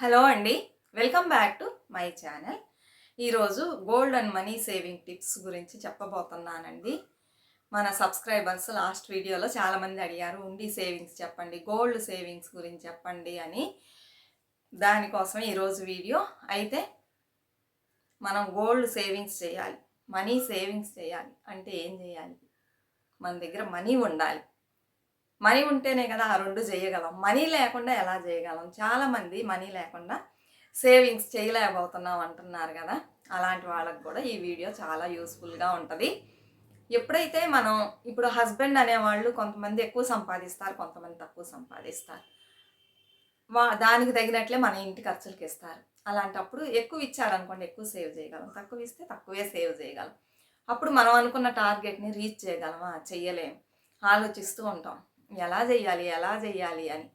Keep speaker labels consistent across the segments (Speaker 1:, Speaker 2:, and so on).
Speaker 1: Hello అండి. Welcome back to my channel. ఈరోజు gold and money saving tips గురించి చెప్పబోతున్నానండి. మన సబ్స్క్రైబర్స్ లాస్ట్ వీడియోలో చాలామంది అడిగారు ఉండి సేవింగ్స్ చెప్పండి గోల్డ్ సేవింగ్స్ గురించి చెప్పండి అని. దానికోసం ఈరోజు వీడియో. అయితే మనం గోల్డ్ సేవింగ్స్ చేయాలి మనీ సేవింగ్స్ చేయాలి అంటే ఏం చేయాలి? మన దగ్గర మనీ ఉండాలి. మనీ ఉంటేనే కదా ఆ రెండు చేయగలం. మనీ లేకుండా ఎలా చేయగలం? చాలామంది మనీ లేకుండా సేవింగ్స్ చేయలేకపోతున్నాం అంటున్నారు కదా. అలాంటి వాళ్ళకి కూడా ఈ వీడియో చాలా యూస్ఫుల్గా ఉంటుంది. ఎప్పుడైతే మనం ఇప్పుడు హస్బెండ్ అనేవాళ్ళు కొంతమంది ఎక్కువ సంపాదిస్తారు కొంతమంది తక్కువ సంపాదిస్తారు. వా దానికి తగినట్లే మన ఇంటి ఖర్చులకి ఇస్తారు. అలాంటప్పుడు ఎక్కువ ఇచ్చారనుకోండి ఎక్కువ సేవ్ చేయగలం. తక్కువ ఇస్తే తక్కువే సేవ్ చేయగలం. అప్పుడు మనం అనుకున్న టార్గెట్ని రీచ్ చేయగలమా? చెయ్యలేం. ఆలోచిస్తూ ఉంటాం. ఎలా చెయ్యాలి ఎలా చెయ్యాలి అని.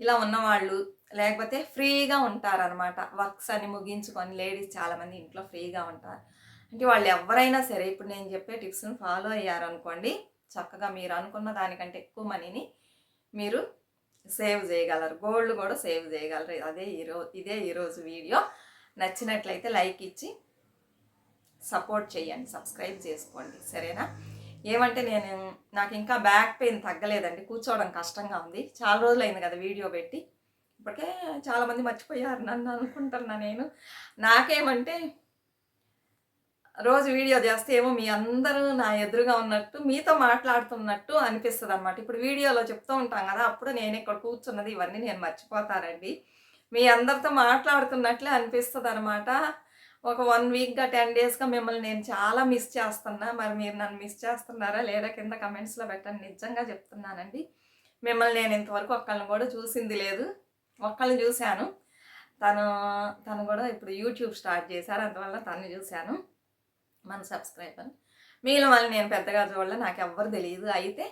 Speaker 1: ఇలా ఉన్నవాళ్ళు లేకపోతే ఫ్రీగా ఉంటారనమాట వర్క్స్ అని ముగించుకొని లేడీస్ చాలామంది ఇంట్లో ఫ్రీగా ఉంటారు. అంటే వాళ్ళు ఎవరైనా సరే ఇప్పుడు నేను చెప్పే టిప్స్ని ఫాలో అయ్యారనుకోండి చక్కగా మీరు అనుకున్న దానికంటే ఎక్కువ మనీని మీరు సేవ్ చేయగలరు. గోల్డ్ కూడా సేవ్ చేయగలరు. అదే ఈరోజు ఇదే ఈరోజు వీడియో. నచ్చినట్లయితే లైక్ ఇచ్చి సపోర్ట్ చేయండి సబ్స్క్రైబ్ చేసుకోండి. సరేనా? ఏమంటే నేను నాకు ఇంకా బ్యాక్ పెయిన్ తగ్గలేదండి కూర్చోవడం కష్టంగా ఉంది. చాలా రోజులు అయింది కదా వీడియో పెట్టి. ఇప్పటికే చాలామంది మర్చిపోయారు నన్ను అనుకుంటున్నా నేను. నాకేమంటే రోజు వీడియో చేస్తే ఏమో మీ అందరూ నా ఎదురుగా ఉన్నట్టు మీతో మాట్లాడుతున్నట్టు అనిపిస్తుంది అనమాట ఇప్పుడు వీడియోలో చెప్తూ ఉంటాం కదా అప్పుడు నేను ఇక్కడ కూర్చున్నది ఇవన్నీ నేను మర్చిపోతానండి. మీ అందరితో మాట్లాడుతున్నట్లే అనిపిస్తుంది అనమాట ఒక వన్ వీక్గా టెన్ డేస్గా మిమ్మల్ని నేను చాలా మిస్ చేస్తున్నా. మరి మీరు నన్ను మిస్ చేస్తున్నారా లేదా కింద కమెంట్స్లో పెట్టండి. నిజంగా చెప్తున్నానండి. మిమ్మల్ని నేను ఇంతవరకు ఒక్కళ్ళని కూడా చూసింది లేదు. ఒక్కళ్ళని చూశాను. తను తను కూడా ఇప్పుడు యూట్యూబ్ స్టార్ట్ చేశారు. అందువల్ల తను చూశాను. మన సబ్స్క్రైబర్. మీలో వాళ్ళు నేను పెద్దగా చూడాలి. నాకు ఎవ్వరు తెలియదు. అయితే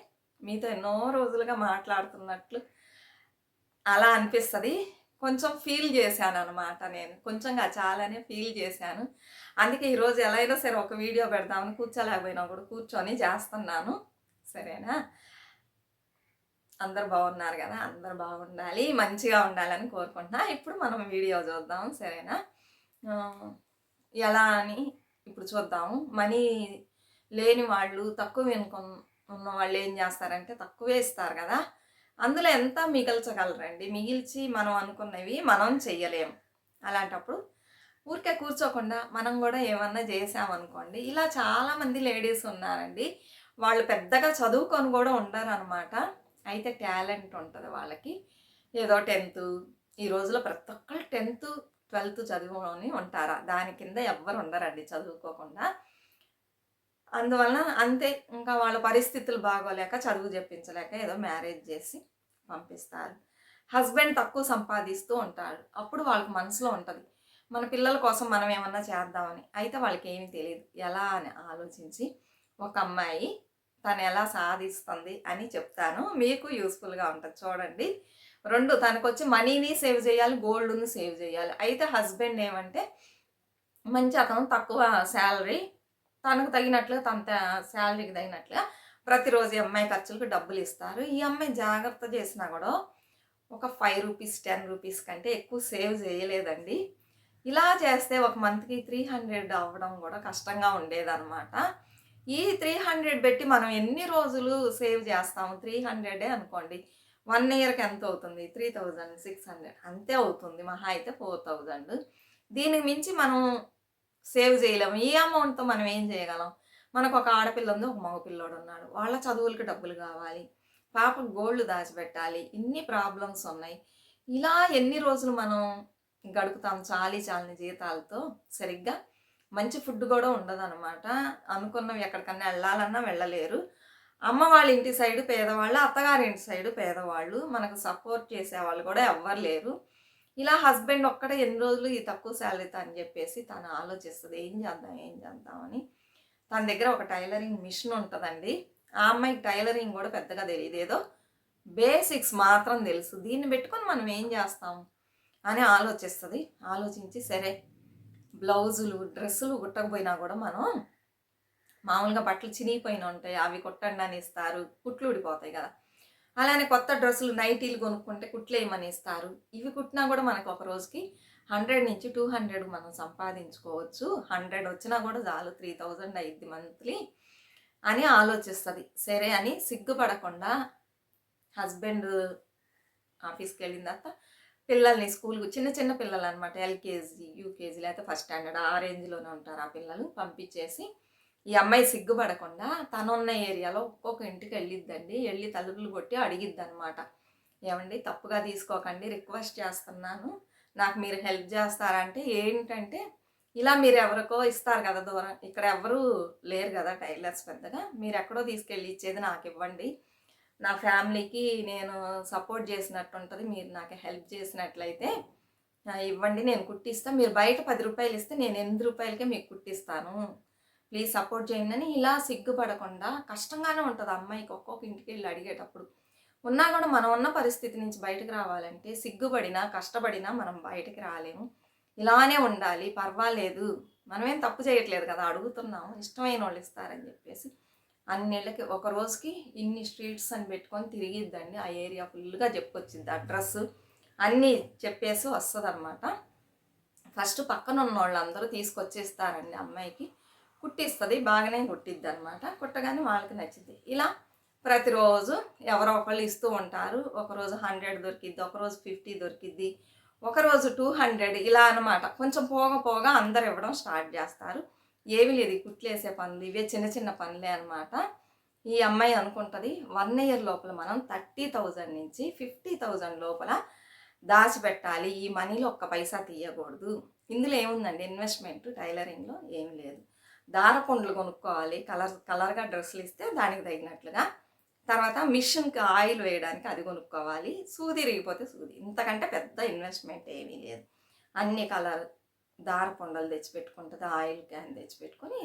Speaker 1: మీతో ఎన్నో రోజులుగా మాట్లాడుతున్నట్లు అలా అనిపిస్తుంది. కొంచెం ఫీల్ చేశాను అనమాట నేను. కొంచెంగా చాలానే ఫీల్ చేశాను. అందుకే ఈరోజు ఎలా అయినా సరే ఒక వీడియో పెడదామని కూర్చోలేకపోయినా కూడా కూర్చొని చేస్తున్నాను. సరేనా? అందరు బాగున్నారు కదా? అందరు బాగుండాలి మంచిగా ఉండాలని కోరుకుంటున్నా. ఇప్పుడు మనం వీడియో చూద్దాం. సరేనా? ఎలా అని ఇప్పుడు చూద్దాము. మనీ లేని వాళ్ళు తక్కువ ఇన్కమ్ ఉన్న వాళ్ళు ఏం చేస్తారంటే తక్కువే ఇస్తారు కదా? అందులో ఎంత మిగల్చగలరండి? మిగిల్చి మనం అనుకున్నవి మనం చెయ్యలేం. అలాంటప్పుడు ఊరికే కూర్చోకుండా మనం కూడా ఏమన్నా చేసామనుకోండి ఇలా చాలామంది లేడీస్ ఉన్నారండి. వాళ్ళు పెద్దగా చదువుకొని కూడా ఉండరు అనమాట అయితే టాలెంట్ ఉంటుంది వాళ్ళకి. ఏదో టెన్త్ ఈ రోజులో ప్రతి ఒక్కళ్ళు టెన్త్ ట్వెల్త్ చదువుకొని ఉంటారా? దాని కింద ఎవ్వరు ఉండరండి చదువుకోకుండా. అందువలన అంతే ఇంకా వాళ్ళ పరిస్థితులు బాగోలేక చదువు చెప్పించలేక ఏదో మ్యారేజ్ చేసి పంపిస్తారు. హస్బెండ్ తక్కువ సంపాదిస్తూ ఉంటాడు. అప్పుడు వాళ్ళకి మనసులో ఉంటుంది మన పిల్లల కోసం మనం ఏమన్నా చేద్దామని. అయితే వాళ్ళకి ఏమీ తెలియదు ఎలా అని ఆలోచించి ఒక అమ్మాయి తను ఎలా సాధిస్తుంది అని చెప్తాను. మీకు యూస్ఫుల్గా ఉంటుంది చూడండి. రెండు తనకు వచ్చి మనీని సేవ్ చేయాలి గోల్డ్ని సేవ్ చేయాలి. అయితే హస్బెండ్ ఏమంటే మంచి అతను తక్కువ శాలరీ తనకు తగినట్లుగా తన శాలరీకి తగినట్లుగా ప్రతిరోజు ఈ అమ్మాయి ఖర్చులకు డబ్బులు ఇస్తారు. ఈ అమ్మాయి జాగ్రత్త చేసినా కూడా ఒక ఫైవ్ రూపీస్ టెన్ రూపీస్ కంటే ఎక్కువ సేవ్ చేయలేదండి. ఇలా చేస్తే ఒక మంత్కి త్రీ హండ్రెడ్ అవ్వడం కూడా కష్టంగా ఉండేదన్నమాట. ఈ త్రీ హండ్రెడ్ పెట్టి మనం ఎన్ని రోజులు సేవ్ చేస్తాము? త్రీ హండ్రెడే అనుకోండి. వన్ ఇయర్కి ఎంత అవుతుంది? త్రీ థౌజండ్ సిక్స్ హండ్రెడ్ అంతే అవుతుంది. మహా అయితే ఫోర్ థౌజండ్. దీనికి మించి మనం సేవ్ చేయలేము. ఈ అమౌంట్తో మనం ఏం చేయగలం? మనకు ఒక ఆడపిల్ల ఉంది ఒక మగపిల్లోడు ఉన్నాడు. వాళ్ళ చదువులకి డబ్బులు కావాలి. పాపకు గోల్డ్ దాచిపెట్టాలి. ఇన్ని ప్రాబ్లమ్స్ ఉన్నాయి. ఇలా ఎన్ని రోజులు మనం గడుపుతాం చాలీ చాలని జీతాలతో సరిగ్గా మంచి ఫుడ్ కూడా ఉండదన్నమాట. అనుకున్నవి ఎక్కడికన్నా వెళ్ళాలన్నా వెళ్ళలేరు. అమ్మ వాళ్ళ ఇంటి సైడు పేదవాళ్ళు అత్తగారి ఇంటి సైడు పేదవాళ్ళు మనకు సపోర్ట్ చేసేవాళ్ళు కూడా ఎవ్వరు లేరు. ఇలా హస్బెండ్ ఒక్కడే ఎన్ని రోజులు ఈ తక్కువ శాలరీతో అని చెప్పేసి తను ఆలోచిస్తుంది ఏం చేద్దాం ఏం చేద్దామని తన దగ్గర ఒక టైలరింగ్ మిషన్ ఉంటుందండి. ఆ అమ్మాయికి టైలరింగ్ కూడా పెద్దగా తెలియదు ఏదో బేసిక్స్ మాత్రం తెలుసు. దీన్ని పెట్టుకొని మనం ఏం చేస్తాం అని ఆలోచిస్తుంది. ఆలోచించి సరే బ్లౌజులు డ్రెస్సులు కుట్టకపోయినా కూడా మనం మామూలుగా బట్టలు చినిగిపోయిన ఉంటాయి. అవి కుట్టండి అని ఇస్తారు. కుట్లు ఊడిపోతాయి కదా. అలానే కొత్త డ్రెస్సులు నైటీలు కొనుక్కుంటే కుట్లేయమనేస్తారు. ఇవి కుట్టినా కూడా మనకు ఒక రోజుకి హండ్రెడ్ నుంచి టూ హండ్రెడ్ మనం సంపాదించుకోవచ్చు. హండ్రెడ్ వచ్చినా కూడా చాలు త్రీ థౌజండ్ అయ్యిద్ది మంత్లీ అని ఆలోచిస్తుంది. సరే అని సిగ్గుపడకుండా హస్బెండ్ ఆఫీస్కి వెళ్ళిన తర్వాత పిల్లల్ని స్కూల్కి చిన్న చిన్న పిల్లలు అనమాట ఎల్కేజీ యూకేజీ లేకపోతే ఫస్ట్ స్టాండర్డ్ ఆ రేంజ్లోనే ఉంటారు ఆ పిల్లలు. పంపించేసి ఈ అమ్మాయి సిగ్గుపడకుండా తనున్న ఏరియాలో ఒక్కొక్క ఇంటికి వెళ్ళిద్దండి. వెళ్ళి తలుపులు కొట్టి అడిగిద్ది అనమాట ఏమండి తప్పుగా తీసుకోకండి రిక్వెస్ట్ చేస్తున్నాను. నాకు మీరు హెల్ప్ చేస్తారంటే ఏంటంటే ఇలా మీరు ఎవరికో ఇస్తారు కదా దూరం. ఇక్కడ ఎవరు లేరు కదా టైలర్స్ పెద్దగా. మీరు ఎక్కడో తీసుకెళ్ళి ఇచ్చేది నాకు ఇవ్వండి. నా ఫ్యామిలీకి నేను సపోర్ట్ చేసినట్టు ఉంటుంది. మీరు నాకు హెల్ప్ చేసినట్లయితే ఇవ్వండి. నేను కుట్టిస్తా. మీరు బయట పది రూపాయలు ఇస్తే నేను ఎనిమిది రూపాయలకే మీకు కుట్టిస్తాను. ప్లీజ్ సపోర్ట్ చేయండి అని ఇలా సిగ్గుపడకుండా కష్టంగానే ఉంటుంది అమ్మాయికి ఒక్కొక్క ఇంటికి వెళ్ళి అడిగేటప్పుడు. ఉన్నా కూడా మనం ఉన్న పరిస్థితి నుంచి బయటకు రావాలంటే సిగ్గుపడినా కష్టపడినా మనం బయటకు రాలేము. ఇలానే ఉండాలి పర్వాలేదు. మనమేం తప్పు చేయట్లేదు కదా అడుగుతున్నాము ఇష్టమైన వాళ్ళు ఇస్తారని చెప్పేసి అన్నేళ్ళకి ఒక రోజుకి ఇన్ని స్ట్రీట్స్ అని పెట్టుకొని తిరిగిద్దండి. ఆ ఏరియా ఫుల్గా చెప్పొచ్చింది అడ్రస్ అన్నీ చెప్పేసి వస్తుంది అనమాట ఫస్ట్ పక్కన ఉన్న వాళ్ళందరూ తీసుకొచ్చేస్తారండి అమ్మాయికి. కుట్టిస్తుంది బాగానే కుట్టిద్ది అనమాట కుట్టగానే వాళ్ళకి నచ్చింది ఇలా ప్రతిరోజు ఎవరో ఒకళ్ళు ఇస్తూ ఉంటారు. ఒకరోజు హండ్రెడ్ దొరికిద్ది ఒకరోజు ఫిఫ్టీ దొరికిద్ది ఒకరోజు టూ హండ్రెడ్ ఇలా అనమాట కొంచెం పోగ పోగా అందరు ఇవ్వడం స్టార్ట్ చేస్తారు. ఏమి లేదు కుట్లేసే పనులు ఇవే చిన్న చిన్న పనులే అనమాట ఈ అమ్మాయి అనుకుంటుంది వన్ ఇయర్ లోపల మనం థర్టీ థౌజండ్ నుంచి ఫిఫ్టీ థౌజండ్ లోపల దాచిపెట్టాలి. ఈ మనీలో ఒక్క పైసా తీయకూడదు. ఇందులో ఏముందండి? ఇన్వెస్ట్మెంట్ టైలరింగ్లో ఏమి లేదు. దారపుండలు కొనుక్కోవాలి. కలర్ కలర్గా డ్రెస్సులు ఇస్తే దానికి తగినట్లుగా. తర్వాత మిషన్కి ఆయిల్ వేయడానికి అది కొనుక్కోవాలి. సూది ఇరిగిపోతే సూది. ఇంతకంటే పెద్ద ఇన్వెస్ట్మెంట్ ఏమీ లేదు. అన్ని కలర్ దారపుండలు తెచ్చి పెట్టుకుంటుంది ఆయిల్ క్యాన్ తెచ్చిపెట్టుకొని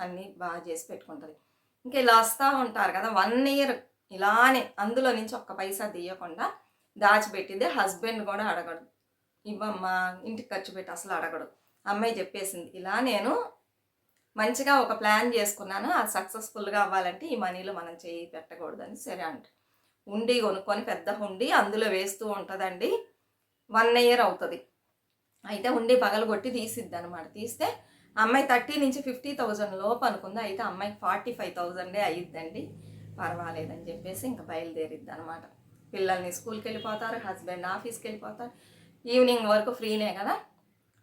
Speaker 1: అన్నీ బాగా చేసి పెట్టుకుంటుంది. ఇంకా ఇలా వస్తూ ఉంటారు కదా వన్ ఇయర్ ఇలానే అందులో నుంచి ఒక్క పైసా తీయకుండా దాచిపెట్టింది హస్బెండ్ కూడా అడగడు. ఇవ్వమ్మా ఇంటికి ఖర్చు పెట్టి అసలు అడగడు. అమ్మాయి చెప్పేసింది ఇలా నేను మంచిగా ఒక ప్లాన్ చేసుకున్నాను. అది సక్సెస్ఫుల్గా అవ్వాలంటే ఈ మనీలో మనం చేయి పెట్టకూడదని సరే అంట. ఉండి కొనుక్కొని పెద్ద హుండి అందులో వేస్తూ ఉంటుందండి. వన్ ఇయర్ అవుతుంది. అయితే ఉండి పగలగొట్టి తీసిద్ది అనమాట తీస్తే అమ్మాయి థర్టీ నుంచి ఫిఫ్టీ థౌజండ్ లోపు అనుకుంది. అయితే అమ్మాయికి ఫార్టీ ఫైవ్ థౌజండే అయ్యిద్దండి పర్వాలేదని చెప్పేసి ఇంకా బయలుదేరిద్ది అనమాట పిల్లల్ని స్కూల్కి వెళ్ళిపోతారు హస్బెండ్ ఆఫీస్కి వెళ్ళిపోతారు ఈవినింగ్ వరకు ఫ్రీనే కదా.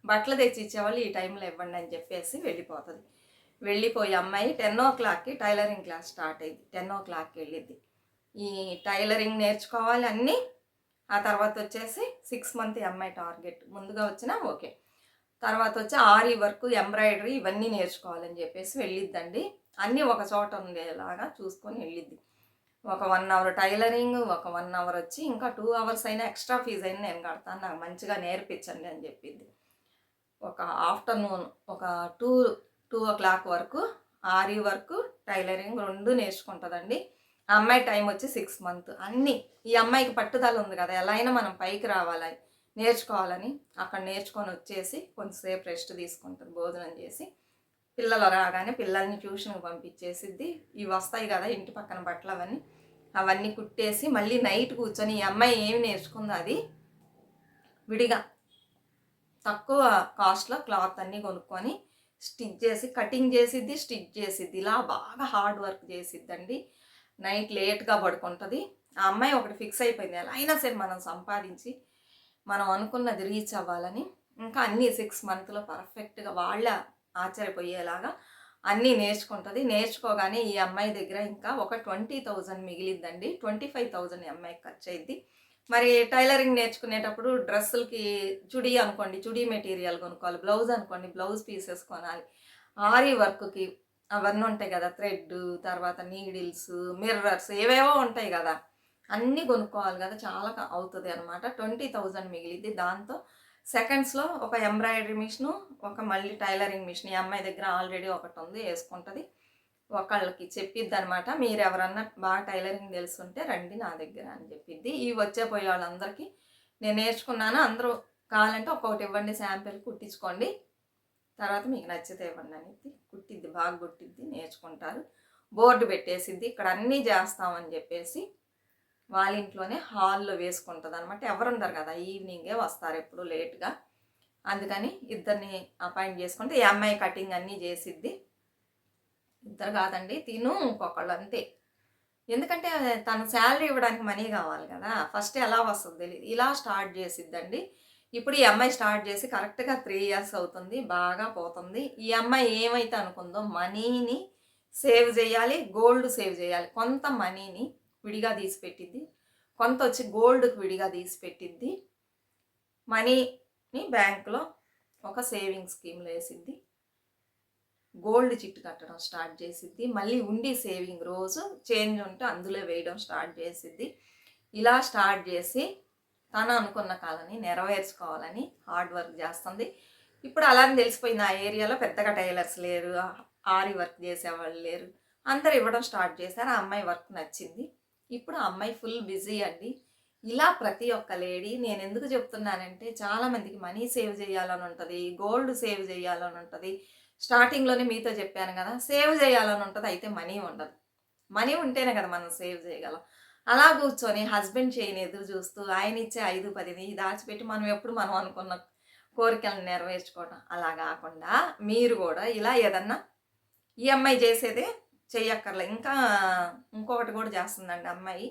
Speaker 1: బట్టలు తెచ్చి ఇచ్చేవాళ్ళు ఈ టైంలో ఇవ్వండి అని చెప్పేసి వెళ్ళిపోతుంది. వెళ్ళిపోయి అమ్మాయి టెన్ ఓ క్లాక్కి టైలరింగ్ క్లాస్ స్టార్ట్ అయింది. టెన్ ఓ క్లాక్కి వెళ్ళిద్ది ఈ టైలరింగ్ నేర్చుకోవాలి అన్నీ ఆ తర్వాత వచ్చేసి సిక్స్ మంత్ అమ్మాయి టార్గెట్. ముందుగా వచ్చినా ఓకే. తర్వాత వచ్చి ఆరి వర్క్ ఎంబ్రాయిడరీ ఇవన్నీ నేర్చుకోవాలని చెప్పేసి వెళ్ళిద్దండి. అన్నీ ఒక చోట ఉండేలాగా చూసుకొని వెళ్ళిద్ది. ఒక వన్ అవర్ టైలరింగ్ ఒక వన్ అవర్ వచ్చి ఇంకా టూ అవర్స్ అయినా ఎక్స్ట్రా ఫీజు అయినా నేను కడతాను నాకు మంచిగా నేర్పించండి అని చెప్పింది ఒక ఆఫ్టర్నూన్ ఒక టూ టూ ఓ క్లాక్ వరకు ఆరి వరకు టైలరింగ్ రెండు నేర్చుకుంటుందండి. అమ్మాయి టైం వచ్చి సిక్స్ మంత్. అన్నీ ఈ అమ్మాయికి పట్టుదల ఉంది కదా ఎలా అయినా మనం పైకి రావాలి నేర్చుకోవాలని. అక్కడ నేర్చుకొని వచ్చేసి కొంతసేపు రెస్ట్ తీసుకుంటుంది భోజనం చేసి. పిల్లలు రాగానే పిల్లల్ని ట్యూషన్కి పంపించేసిద్ది. ఇవి వస్తాయి కదా ఇంటి పక్కన బట్టలు అవన్నీ. అవన్నీ కుట్టేసి మళ్ళీ నైట్ కూర్చొని ఈ అమ్మాయి ఏమి నేర్చుకుందో అది విడిగా తక్కువ కాస్ట్లో క్లాత్ అన్నీ కొనుక్కొని స్టిచ్ చేసి కటింగ్ చేసిద్ది స్టిచ్ చేసిద్ది. ఇలా బాగా హార్డ్ వర్క్ చేసిద్దండి. నైట్ లేట్గా పడుకుంటుంది. ఆ అమ్మాయి ఒకటి ఫిక్స్ అయిపోయింది. ఎలా అయినా సరే మనం సంపాదించి మనం అనుకున్నది రీచ్ అవ్వాలని. ఇంకా అన్నీ సిక్స్ మంత్లో పర్ఫెక్ట్గా వాళ్ళ ఆశ్చర్యపోయేలాగా అన్నీ నేర్చుకుంటుంది. నేర్చుకోగానే ఈ అమ్మాయి దగ్గర ఇంకా ఒక ట్వంటీ థౌజండ్ మిగిలిద్దండి ట్వంటీ ఫైవ్ థౌజండ్ ఈ అమ్మాయికి ఖర్చు అయింది మరి టైలరింగ్ నేర్చుకునేటప్పుడు డ్రెస్సులకి చుడీ అనుకోండి చుడీ మెటీరియల్ కొనుక్కోవాలి బ్లౌజ్ అనుకోండి బ్లౌజ్ పీసెస్ కొనాలి. ఆరి వర్క్కి అవన్నీ ఉంటాయి కదా థ్రెడ్ తర్వాత నీడిల్స్ మిర్రర్స్ ఏవేవో ఉంటాయి కదా అన్నీ కొనుక్కోవాలి కదా చాలా అవుతుంది అనమాట ట్వంటీ థౌజండ్ మిగిలింది దాంతో సెకండ్స్లో ఒక ఎంబ్రాయిడరీ మిషను ఒక మళ్ళీ టైలరింగ్ మిషన్. ఈ అమ్మాయి దగ్గర ఆల్రెడీ ఒకటి ఉంది వేసుకుంటుంది. ఒకళ్ళకి చెప్పిద్ది అనమాట మీరు ఎవరన్నా బాగా టైలరింగ్ తెలుసుంటే రండి నా దగ్గర అని చెప్పిద్ది. ఈ వచ్చే పోయే వాళ్ళందరికీ నేను నేర్చుకున్నాను. అందరూ కావాలంటే ఒక్కొక్కటి ఇవ్వండి శాంపిల్ కుట్టించుకోండి. తర్వాత మీకు నచ్చితే ఇవ్వండి అనేది కుట్టిద్ది బాగా కుట్టిద్ది నేర్చుకుంటారు. బోర్డు పెట్టేసిద్ది. ఇక్కడ అన్నీ చేస్తామని చెప్పేసి వాళ్ళ ఇంట్లోనే హాల్లో వేసుకుంటుంది అనమాట ఎవరు కదా ఈవినింగే వస్తారు ఎప్పుడు లేట్గా. అందుకని ఇద్దరిని అపాయింట్ చేసుకుంటే ఈ అమ్మాయి కటింగ్ అన్నీ చేసిద్ది. ఇద్దరు కాదండి తిను ఇంకొకళ్ళు అంతే. ఎందుకంటే తన శాలరీ ఇవ్వడానికి మనీ కావాలి కదా ఫస్ట్ ఎలా వస్తుంది తెలియదు ఇలా స్టార్ట్ చేసిద్దండి. ఇప్పుడు ఈ అమ్మాయి స్టార్ట్ చేసి కరెక్ట్గా త్రీ ఇయర్స్ అవుతుంది బాగా పోతుంది. ఈ అమ్మాయి ఏమైతే అనుకుందో మనీని సేవ్ చేయాలి గోల్డ్ సేవ్ చేయాలి. కొంత మనీని విడిగా తీసి పెట్టిద్ది కొంత వచ్చి గోల్డ్కి విడిగా తీసి పెట్టిద్ది మనీని బ్యాంకులో ఒక సేవింగ్ స్కీమ్లో వేసిద్ది. గోల్డ్ చిట్టు కట్టడం స్టార్ట్ చేసిద్ది. మళ్ళీ ఉండి సేవింగ్ రోజు చేంజ్ ఉంటే అందులో వేయడం స్టార్ట్ చేసిద్ది. ఇలా స్టార్ట్ చేసి తను అనుకున్న కాలని నెరవేర్చుకోవాలని హార్డ్ వర్క్ చేస్తుంది. ఇప్పుడు అలానే తెలిసిపోయింది ఆ ఏరియాలో పెద్దగా టైలర్స్ లేరు ఆరి వర్క్ చేసేవాళ్ళు లేరు. అందరు ఇవ్వడం స్టార్ట్ చేశారు ఆ అమ్మాయి వర్క్ నచ్చింది. ఇప్పుడు ఆ అమ్మాయి ఫుల్ బిజీ అండి. ఇలా ప్రతి ఒక్క లేడీ నేను ఎందుకు చెప్తున్నానంటే చాలామందికి మనీ సేవ్ చేయాలని ఉంటుంది గోల్డ్ సేవ్ చేయాలని ఉంటుంది. స్టార్టింగ్లోనే మీతో చెప్పాను కదా సేవ్ చేయాలని ఉంటుంది అయితే మనీ ఉండదు. మనీ ఉంటేనే కదా మనం సేవ్ చేయగలం. అలా కూర్చొని హస్బెండ్ చేయని ఎదురు చూస్తూ ఆయన ఇచ్చే ఐదు పదిని దాచిపెట్టి మనం ఎప్పుడు మనం అనుకున్న కోరికలను నెరవేర్చుకోవడం అలా కాకుండా మీరు కూడా ఇలా ఏదన్నా ఈ అమ్మాయి చేసేదే చెయ్యక్కర్లే. ఇంకా ఇంకొకటి కూడా చేస్తుందండి అమ్మాయి.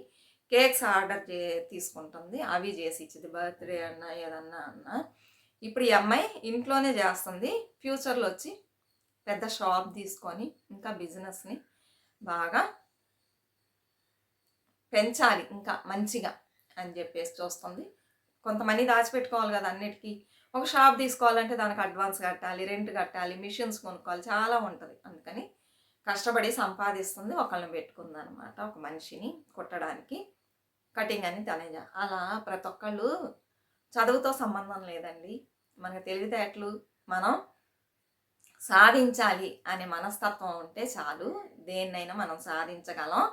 Speaker 1: కేక్స్ ఆర్డర్ చే తీసుకుంటుంది. అవి చేసి ఇచ్చింది. బర్త్డే అన్న ఏదన్నా అన్న. ఇప్పుడు ఈ అమ్మాయి ఇంట్లోనే చేస్తుంది. ఫ్యూచర్లో వచ్చి పెద్ద షాప్ తీసుకొని ఇంకా బిజినెస్ని బాగా పెంచాలి ఇంకా మంచిగా అని చెప్పేసి చూస్తుంది. కొంతమంది దాచిపెట్టుకోవాలి కదా అన్నిటికీ. ఒక షాప్ తీసుకోవాలంటే దానికి అడ్వాన్స్ కట్టాలి రెంట్ కట్టాలి మిషన్స్ కొనుక్కోవాలి చాలా ఉంటుంది. అందుకని కష్టపడి సంపాదిస్తుంది ఒకళ్ళని పెట్టుకుందనమాట ఒక మనిషిని కుట్టడానికి కటింగ్ అని తనే అలా ప్రతి ఒక్కళ్ళు చదువుతో సంబంధం లేదండి. మనకు తెలివితేటలు మనం సాధించాలి అనే మనస్తత్వం ఉంటే చాలు. దేన్నైనా మనం సాధించగలం.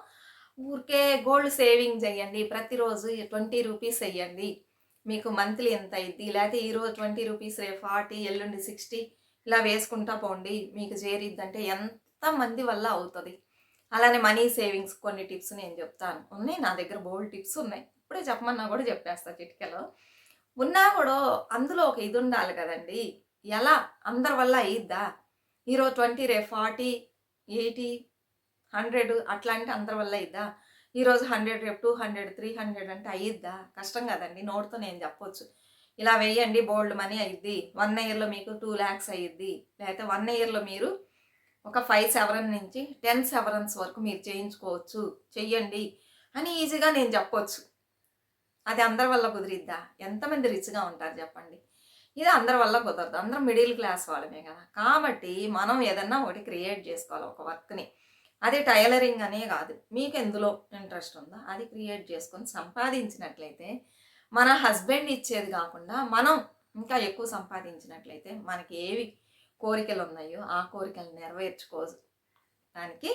Speaker 1: ఊరికే గోల్డ్ సేవింగ్ చేయండి. ప్రతిరోజు ట్వంటీ రూపీస్ వేయండి. మీకు మంత్లీ ఎంత అయింది లేకపోతే ఈరోజు ట్వంటీ రూపీస్ రేపు ఫార్టీ ఎల్లుండి సిక్స్టీ ఇలా వేసుకుంటా పోండి. మీకు చేరిద్దంటే ఎంతమంది వల్ల అవుతుంది? అలానే మనీ సేవింగ్స్ కొన్ని టిప్స్ నేను చెప్తాను. ఉన్నాయి. నా దగ్గర బోల్డ్ టిప్స్ ఉన్నాయి. ఇప్పుడే చెప్పమన్నా కూడా చెప్పేస్తా చిటికలో. ఉన్నా కూడా అందులో ఒక ఇది ఉండాలి కదండి. ఎలా? అందరి వల్ల అయ్యిద్దా ఈరోజు ట్వంటీ రే ఫార్టీ ఎయిటీ హండ్రెడ్ అట్లా అంటే అందరి వల్ల అయ్యిద్దా ఈరోజు హండ్రెడ్ రేపు టూ హండ్రెడ్ త్రీ హండ్రెడ్ అంటే అయ్యిద్దా కష్టం కదండి నోట్తో నేను చెప్పొచ్చు. ఇలా వెయ్యండి బోల్డ్ మనీ అయ్యిద్ది వన్ ఇయర్లో మీకు టూ ల్యాక్స్ అయ్యిద్ది లేకపోతే వన్ ఇయర్లో మీరు ఒక ఫైవ్ సెవెన్ నుంచి టెన్ సెవెన్స్ వరకు మీరు చేయించుకోవచ్చు. చెయ్యండి అని ఈజీగా నేను చెప్పొచ్చు. అది అందరి వల్ల కుదిరిద్దా? ఎంతమంది రిచ్గా ఉంటారు చెప్పండి. ఇది అందరి వల్ల కుదరదు. అందరం మిడిల్ క్లాస్ వాళ్ళమే కదా. కాబట్టి మనం ఏదన్నా ఒకటి క్రియేట్ చేసుకోవాలి ఒక వర్క్ని. అది టైలరింగ్ అనే కాదు. మీకు ఎందులో ఇంట్రెస్ట్ ఉందో అది క్రియేట్ చేసుకొని సంపాదించినట్లయితే మన హస్బెండ్ ఇచ్చేది కాకుండా మనం ఇంకా ఎక్కువ సంపాదించినట్లయితే మనకి ఏవి కోరికలు ఉన్నాయో ఆ కోరికలు నెరవేర్చుకో దానికి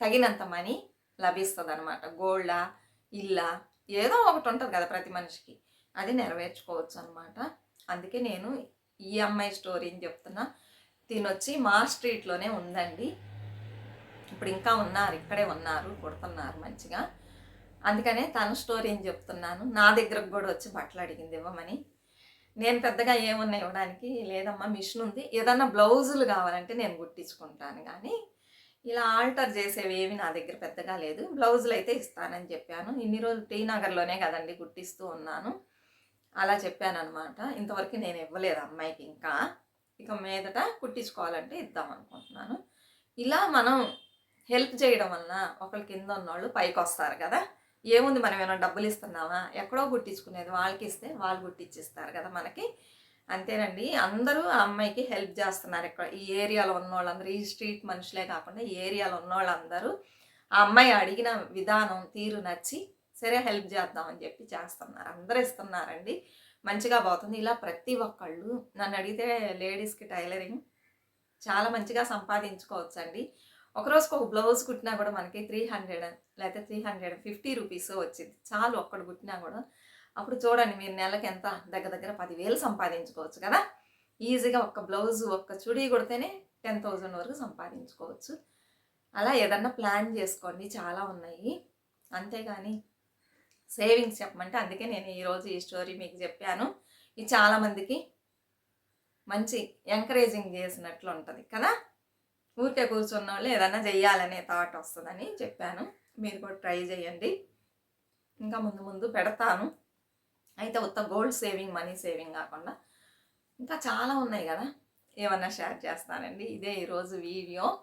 Speaker 1: తగినంత మనీ లభిస్తుంది అనమాట గోల్డా ఇల్లా ఏదో ఒకటి ఉంటుంది కదా ప్రతి మనిషికి. అది నెరవేర్చుకోవచ్చు అనమాట అందుకే నేను ఈ అమ్మాయి స్టోరీని చెప్తున్నా. తినొచ్చి మా స్ట్రీట్లోనే ఉందండి. ఇప్పుడు ఇంకా ఉన్నారు ఇక్కడే ఉన్నారు కుడుతున్నారు మంచిగా. అందుకనే తన స్టోరీని చెప్తున్నాను. నా దగ్గరకు కూడా వచ్చి బట్టలు అడిగింది ఇవ్వమని. నేను పెద్దగా ఏమున్నా ఇవ్వడానికి లేదమ్మా మిషన్ ఉంది. ఏదన్నా బ్లౌజులు కావాలంటే నేను కుట్టించుకుంటాను కానీ ఇలా ఆల్టర్ చేసేవి ఏవి నా దగ్గర పెద్దగా లేదు. బ్లౌజులు అయితే ఇస్తానని చెప్పాను. ఇన్ని రోజులు టీ నగర్లోనే కదండి కుట్టిస్తూ ఉన్నాను. అలా చెప్పాను అనమాట ఇంతవరకు నేను ఇవ్వలేదు అమ్మాయికి ఇంకా. ఇక మీదట కుట్టించుకోవాలంటే ఇద్దాం అనుకుంటున్నాను. ఇలా మనం హెల్ప్ చేయడం వలన ఒకరి కింద ఉన్నవాళ్ళు పైకి వస్తారు కదా. ఏముంది మనం ఏమైనా డబ్బులు ఇస్తున్నామా? ఎక్కడో గుట్టించుకునేది వాళ్ళకి ఇస్తే వాళ్ళు గుట్టించిస్తారు కదా మనకి. అంతేనండి. అందరూ ఆ అమ్మాయికి హెల్ప్ చేస్తున్నారు ఇక్కడ. ఈ ఏరియాలో ఉన్న వాళ్ళందరూ ఈ స్ట్రీట్ మనుషులే కాకుండా ఈ ఏరియాలో ఉన్న వాళ్ళందరూ ఆ అమ్మాయి అడిగిన విధానం తీరు నచ్చి సరే హెల్ప్ చేద్దామని చెప్పి చేస్తున్నారు. అందరూ ఇస్తున్నారండి. మంచిగా పోతుంది. ఇలా ప్రతి ఒక్కళ్ళు నన్ను అడిగితే లేడీస్కి టైలరింగ్ చాలా మంచిగా సంపాదించుకోవచ్చండి. ఒక రోజుకి ఒక బ్లౌజ్ కుట్టినా కూడా మనకి త్రీ హండ్రెడ్ లేకపోతే త్రీ హండ్రెడ్ ఫిఫ్టీ రూపీస్ వచ్చింది. చాలు ఒక్కడు కుట్టినా కూడా. అప్పుడు చూడండి మీరు నెలకి ఎంత? దగ్గర దగ్గర పదివేలు సంపాదించుకోవచ్చు కదా. ఈజీగా ఒక్క బ్లౌజ్ ఒక్క చుడీ కొడితేనే టెన్ థౌజండ్ వరకు సంపాదించుకోవచ్చు. అలా ఏదన్నా ప్లాన్ చేసుకోండి. చాలా ఉన్నాయి. అంతేగాని సేవింగ్స్ చెప్పమంటే అందుకే నేను ఈరోజు ఈ స్టోరీ మీకు చెప్పాను. ఇది చాలామందికి మంచి ఎంకరేజింగ్ చేసినట్లు ఉంటుంది కదా? ఊరికే కూర్చున్న వాళ్ళు ఏదైనా చెయ్యాలనే థాట్ వస్తుందని చెప్పాను. మీరు కూడా ట్రై చేయండి. ఇంకా ముందు ముందు పెడతాను. అయితే ఉత్త గోల్డ్ సేవింగ్ మనీ సేవింగ్ కాకుండా ఇంకా చాలా ఉన్నాయి కదా? ఏమన్నా షేర్ చేస్తానండి. ఇదే ఈరోజు వీడియో.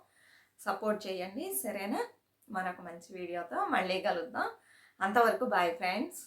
Speaker 1: సపోర్ట్ చేయండి. సరేనా? మరొక మంచి వీడియోతో మళ్ళీ కలుద్దాం. అంతవరకు బాయ్ ఫ్రెండ్స్.